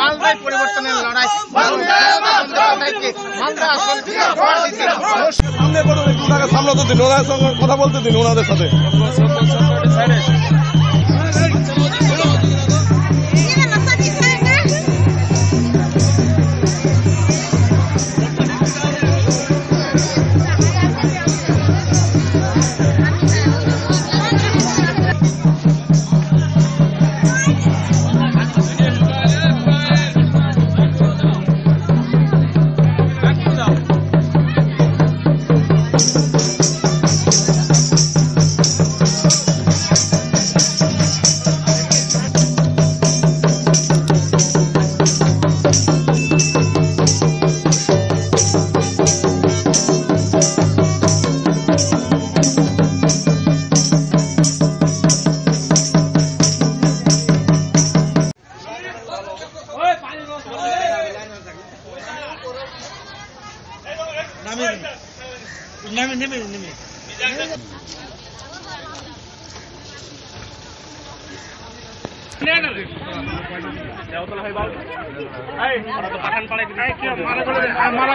মালদায় পরিবর্তনের লড়াই সামনে দিন ওনার সঙ্গে কথা বলতে দিন ওনাদের সাথে। নেমে নেমে নেমে মারা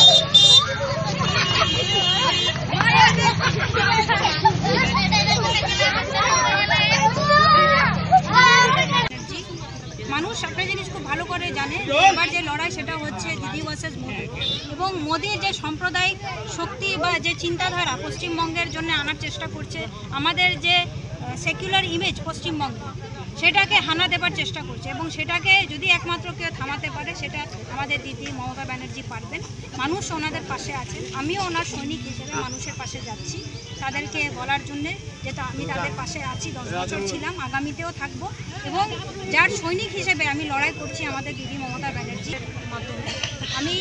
মানুষ একটা জিনিস খুব ভালো করে জানে এবার যে লড়াই সেটা হচ্ছে দিদি ভার্সেস মোদি। এবং মোদির যে সাম্প্রদায়িক শক্তি বা যে চিন্তাধারা পশ্চিমবঙ্গের জন্য আনার চেষ্টা করছে আমাদের যে সেকুলার ইমেজ পশ্চিমবঙ্গে, সেটাকে হানা দেবার চেষ্টা করছে এবং সেটাকে যদি একমাত্র কেউ থামাতে পারে, সেটা আমাদের দিদি মমতা ব্যানার্জি পারবেন। মানুষ ওনাদের পাশে আছেন। আমিও ওনার সৈনিক হিসেবে মানুষের পাশে যাচ্ছি। তাদেরকে বলার জন্যে যে আমি তাদের পাশে আছি, দশ বছর ছিলাম, আগামীতেও থাকব। এবং যার সৈনিক হিসেবে আমি লড়াই করছি আমাদের দিদি মমতা ব্যানার্জির মাধ্যমে। আমি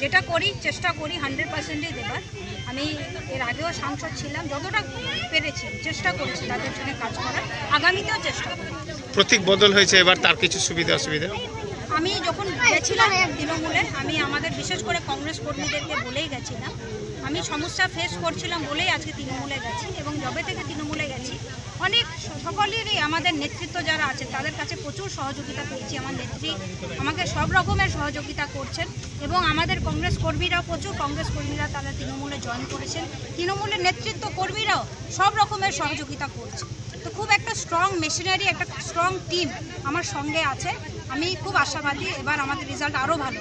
যেটা করি, চেষ্টা করি হান্ড্রেড পার্সেন্টই দেবার। আমি এর আগেও সাংসদ ছিলাম যতটা পেরেছি চেষ্টা করছি তাদের জন্য কাজ করার আগামীতেও চেষ্টা প্রতীক বদল হয়েছে এবার তার কিছু সুবিধা অসুবিধা? আমি যখন গেছিলাম তৃণমূলে আমি আমাদের বিশেষ করে কংগ্রেস কর্মীদেরকে বলেই গেছিলাম আমি সমস্যা ফেস করছিলাম বলেই আজকে তৃণমূলে গেছি এবং যবে থেকে তৃণমূলে গেছি, অনেক সকলেরই আমাদের নেতৃত্ব যারা আছেন, তাদের কাছে প্রচুর সহযোগিতা পেয়েছি আমার নেত্রী আমাকে সব রকমের সহযোগিতা করছেন এবং আমাদের কংগ্রেস কর্মীরাও প্রচুর, কংগ্রেস কর্মীরা তারা তৃণমূলে জয়েন করেছেন। তৃণমূলের নেতৃত্ব কর্মীরাও সব রকমের সহযোগিতা করছে। তো খুব একটা স্ট্রং মেশিনারি একটা স্ট্রং টিম আমার সঙ্গে আছে। আমি খুব আশাবাদী, এবার আমাদের রেজাল্ট আরও ভালো।